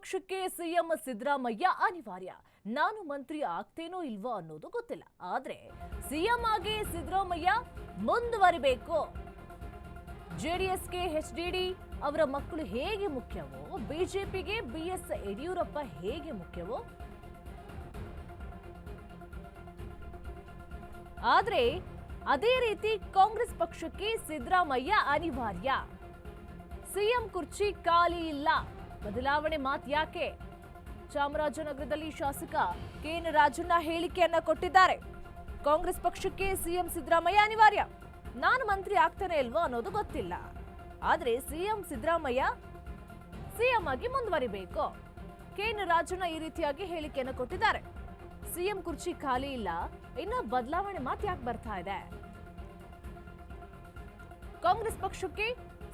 ಪಕ್ಷಕ್ಕೆ ಸಿಎಂ ಸಿದ್ದರಾಮಯ್ಯ ಅನಿವಾರ್ಯ. ನಾನು ಮಂತ್ರಿ ಆಗ್ತೇನೋ ಇಲ್ವೋ ಅನ್ನೋದು ಗೊತ್ತಿಲ್ಲ. ಆದ್ರೆ ಸಿಎಂ ಆಗಿ ಸಿದ್ದರಾಮಯ್ಯ ಮುಂದುವರಿಬೇಕು. ಜೆಡಿಎಸ್ಗೆ ಡಿ ಅವರ ಮಕ್ಕಳು ಹೇಗೆ ಮುಖ್ಯವೋ ಬಿಜೆಪಿಗೆ ಬಿಎಸ್ ಯಡಿಯೂರಪ್ಪ ಹೇಗೆ ಮುಖ್ಯವೋ? ಆದ್ರೆ ಅದೇ ರೀತಿ ಕಾಂಗ್ರೆಸ್ ಪಕ್ಷಕ್ಕೆ ಸಿದ್ದರಾಮಯ್ಯ ಅನಿವಾರ್ಯ. ಸಿಎಂ ಕುರ್ಚಿ ಖಾಲಿ ಇಲ್ಲ. ಬದಲಾವಣೆ ಮಾತ್ ಯಾಕೆ? ಚಾಮರಾಜನಗರದಲ್ಲಿ ಶಾಸಕ ಕೆಎನ್ ರಾಜಣ್ಣ ಹೇಳಿಕೆಯನ್ನ ಕೊಟ್ಟಿದ್ದಾರೆ. ಕಾಂಗ್ರೆಸ್ ಪಕ್ಷಕ್ಕೆ ಸಿಎಂ ಸಿದ್ದರಾಮಯ್ಯ ಅನಿವಾರ್ಯ. ನಾನು ಮಂತ್ರಿ ಆಗ್ತಾನೆ ಇಲ್ವೋ ಅನ್ನೋದು ಗೊತ್ತಿಲ್ಲ. ಆದ್ರೆ ಸಿಎಂ ಸಿದ್ದರಾಮಯ್ಯ ಸಿಎಂ ಆಗಿ ಮುಂದುವರಿಬೇಕು. ಕೆಎನ್ ರಾಜಣ್ಣ ಈ ರೀತಿಯಾಗಿ ಹೇಳಿಕೆಯನ್ನು ಕೊಟ್ಟಿದ್ದಾರೆ. ಸಿಎಂ ಕುರ್ಚಿ ಖಾಲಿ ಇಲ್ಲ. ಇನ್ನ ಬದಲಾವಣೆ ಮಾತು ಯಾಕೆ ಬರ್ತಾ ಇದೆ? ಕಾಂಗ್ರೆಸ್ ಪಕ್ಷಕ್ಕೆ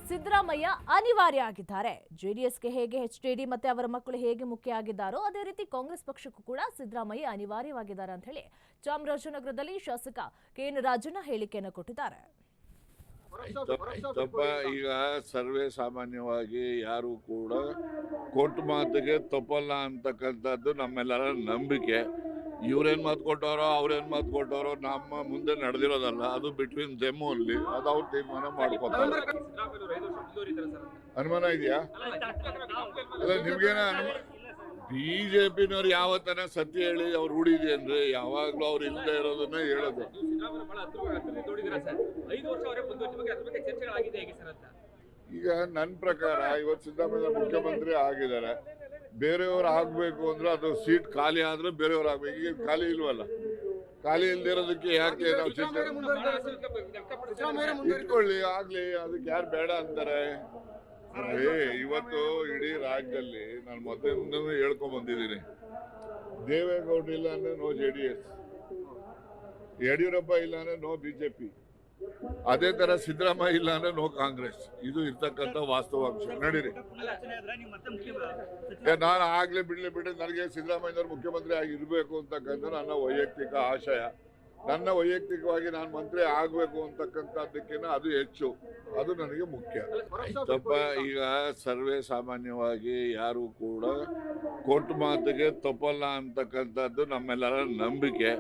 ಸಿದ್ದರಾಮಯ್ಯ ಅನಿವಾರ್ಯ ಆಗಿದ್ದಾರೆ. ಜೆಡಿಎಸ್ಗೆ ಹೇಗೆ ಎಚ್ ಡಿ ಮತ್ತೆ ಅವರ ಮಕ್ಕಳು ಹೇಗೆ ಮುಖ್ಯ ಆಗಿದ್ದಾರೋ ಅದೇ ರೀತಿ ಕಾಂಗ್ರೆಸ್ ಪಕ್ಷಕ್ಕೂ ಕೂಡ ಸಿದ್ದರಾಮಯ್ಯ ಅನಿವಾರ್ಯವಾಗಿದ್ದಾರೆ ಅಂತ ಹೇಳಿ ಚಾಮರಾಜನಗರದಲ್ಲಿ ಶಾಸಕ ಕೆ ಎನ್ ರಾಜಣ್ಣ ಹೇಳಿಕೆಯನ್ನು ಕೊಟ್ಟಿದ್ದಾರೆ. ಈಗ ಸರ್ವೇ ಸಾಮಾನ್ಯವಾಗಿ ಯಾರು ಕೂಡ ಕೊಟ್ಟ ಮಾತಿಗೆ ತಪ್ಪಲ್ಲ ಅಂತಕ್ಕಂಥದ್ದು ನಮ್ಮೆಲ್ಲರ ನಂಬಿಕೆ. ಇವ್ರೇನ್ ಮಾತು ಕೊಟ್ಟವರೋ ಅವ್ರೇನ್ ಮಾತು ಕೊಟ್ಟವರೋ ನಮ್ಮ ಮುಂದೆ ನಡೆದಿರೋದಲ್ಲ, ಅದು ಬಿಟ್ವೀನ್ ದೆಮ್ ಅಲ್ಲಿ ಅದು ಅವ್ರು ತೀರ್ಮಾನ ಮಾಡ್ಕೊತಾರೆ. ಅನುಮಾನ ಇದೆಯಾ? ನಿಮ್ಗೇನ ಬಿಜೆಪಿನವ್ರು ಯಾವತ್ತನ ಸತ್ಯ ಹೇಳಿ ಅವ್ರು ರೂಢಿದೆ ಅಂದ್ರೆ ಯಾವಾಗ್ಲೂ ಅವ್ರು ಇಲ್ಲದೆ ಇರೋದನ್ನ ಹೇಳೋದು. ಈಗ ನನ್ನ ಪ್ರಕಾರ, ಇವತ್ತು ಸಿದ್ದರಾಮಯ್ಯ ಮುಖ್ಯಮಂತ್ರಿ ಆಗಿದ್ದಾರೆ. ಬೇರೆಯವ್ರು ಆಗಬೇಕು ಅಂದ್ರೆ ಅದು ಸೀಟ್ ಖಾಲಿ ಆದ್ರೆ ಬೇರೆಯವ್ರು ಆಗ್ಬೇಕು. ಈಗ ಖಾಲಿ ಇಲ್ವಲ್ಲ? ಖಾಲಿ ಇಲ್ದಿರೋದಕ್ಕೆ ಯಾಕೆ ನಾವು ಚಿಂತೆ. ಇಟ್ಕೊಳ್ಳಿ ಆಗ್ಲಿ ಅದಕ್ಕೆ ಯಾರು ಬೇಡ ಅಂತಾರೆ? ಇವತ್ತು ಇಡೀ ರಾಜ್ಯದಲ್ಲಿ ನಾನು ಮೊದಲಿಂದನೂ ಹೇಳ್ಕೊಂಡ್ ಬಂದಿದ್ದೀನಿ. ದೇವೇಗೌಡ ಇಲ್ಲ ಅಂದ್ರೆ no J D S. Yediyurappa ಇಲ್ಲ ಅಂದ್ರೆ ನೋ ಬಿಜೆಪಿ ಅದೇ ತರ ಸಿದ್ದರಾಮಯ್ಯ ಇಲ್ಲ ಅಂದ್ರೆ ನೋ ಕಾಂಗ್ರೆಸ್. ಇದು ಇರ್ತಕ್ಕಂಥ ವಾಸ್ತವಾಂಶ ನಡೀರಿ. ನಾನು ಆಗ್ಲೇ ಬಿಡ್ಲಿ ಬಿಡ್ಲಿ ನನಗೆ ಸಿದ್ದರಾಮಯ್ಯನವರು ಮುಖ್ಯಮಂತ್ರಿ ಆಗಿ ಇರಬೇಕು ನನ್ನ ವೈಯಕ್ತಿಕ ಆಶಯ. ನನ್ನ ವೈಯಕ್ತಿಕವಾಗಿ ನಾನು ಮಂತ್ರಿ ಆಗಬೇಕು ಅಂತಕ್ಕಂಥದ್ದಕ್ಕಿಂತ ಅದು ಹೆಚ್ಚು. ಅದು ನನಗೆ ಮುಖ್ಯ. ತಪ್ಪ ಈಗ ಸರ್ವೇ ಸಾಮಾನ್ಯವಾಗಿ ಯಾರು ಕೂಡ ಕೊಟ್ಟು ಮಾತಿಗೆ ತಪ್ಪಲ್ಲ ಅಂತಕ್ಕಂಥದ್ದು ನಮ್ಮೆಲ್ಲರ ನಂಬಿಕೆ.